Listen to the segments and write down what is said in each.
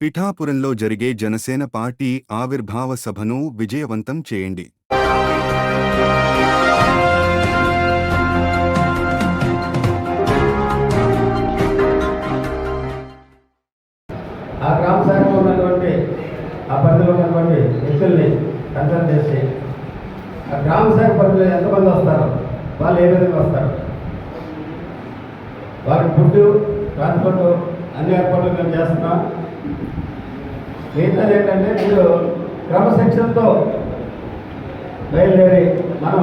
పిఠాపురంలో జరిగే జనసేన పార్టీ ఆవిర్భావ సభను విజయవంతం చేయండి. ఆ గ్రామ శాఖలో ఉన్నటువంటి ఆ పరిధిలో ఉన్నటువంటి వ్యక్తుల్ని కన్సల్ట్ చేసి ఆ గ్రామ శాఖ పరిధిలో ఎంతమంది వస్తారు వాళ్ళు ఏ విధంగా వస్తారు? ఫుడ్ ట్రాన్స్పోర్ట్ అన్ని ఏర్పాట్లు మేము చేస్తున్నాం. మిగతాది ఏంటంటే మీరు క్రమశిక్షణతో బయలుదేరి మనం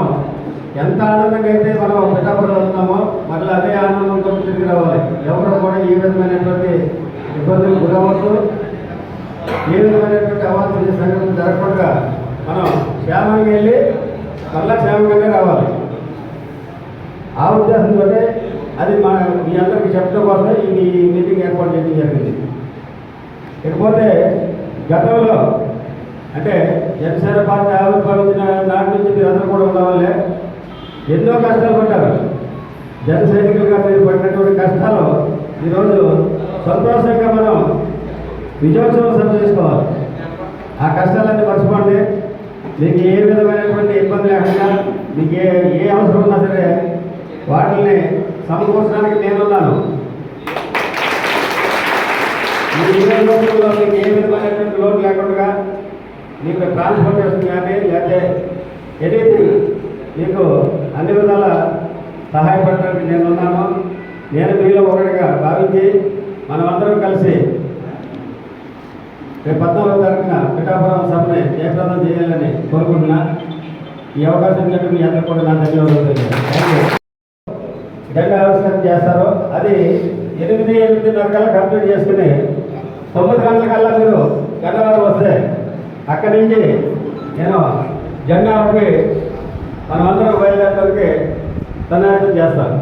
ఎంత ఆనందంగా అయితే మనం పిఠాపురం వెళ్తున్నామో మళ్ళీ అదే ఆనందంతో తిరిగి రావాలి. ఎవరు కూడా ఈ విధమైనటువంటి ఇబ్బందులు గురవద్దు ఏ విధమైనటువంటి అవాంఛనీయ సంఘటన జరగకుండా మనం క్షేమంగా వెళ్ళి మళ్ళా క్షేమంగానే రావాలి. ఆ ఉద్దేశంతో అది మా మీ అందరికీ చెప్పడం కోసం ఈ ఈ మీటింగ్ ఏర్పాటు చేయడం జరిగింది. ఇకపోతే గతంలో అంటే జనసేన పార్టీ ఆవిర్భవించిన దాని నుంచి మీరు అందరూ కూడా ఉండవాలే ఎన్నో కష్టాలు పడ్డారు. జన సైనికులుగా మీరు పడినటువంటి కష్టాలు ఈరోజు సంతోషంగా మనం విజయోత్సవం సభ చేసుకోవాలి. ఆ కష్టాలన్నీ మర్చిపోండి. మీకు ఏ విధమైనటువంటి ఇబ్బంది లేకుండా మీకు ఏ ఏ అవసరం ఉన్నా సరే వాటిని సమకూర్చడానికి నేనున్నాను మీ ఇరవై రోజుల్లో మీకు ఏ విధమైనటువంటి లోటు లేకుండా ట్రాన్స్ఫర్మేషన్ కానీ లేకపోతే ఎనీథింగ్ మీకు అన్ని విధాల సహాయపడడానికి నేను ఉన్నాను నేను మీలో ఒకటిగా భావించి మనమందరం కలిసి రేపు పద్నాలుగో తారీఖున పిఠాపురం సభని జయప్రదం చేయాలని కోరుకుంటున్నా ఈ అవకాశం చెప్పి మీ అందరూ కూడా నా ధన్యవాదాలు తెలియజేస్తాను. ఆవిష్కరణ చేస్తారు అది ఎనిమిది ఎనిమిదిన్నర కల్లా కంప్లీట్ చేసుకుని తొమ్మిది గంటల కల్లా మీరు గన్నవరం వస్తే అక్కడి నుంచి నేను జెండా ఊపి మనమందరం బయలుదేరడానికి సన్నాహితం చేస్తాను.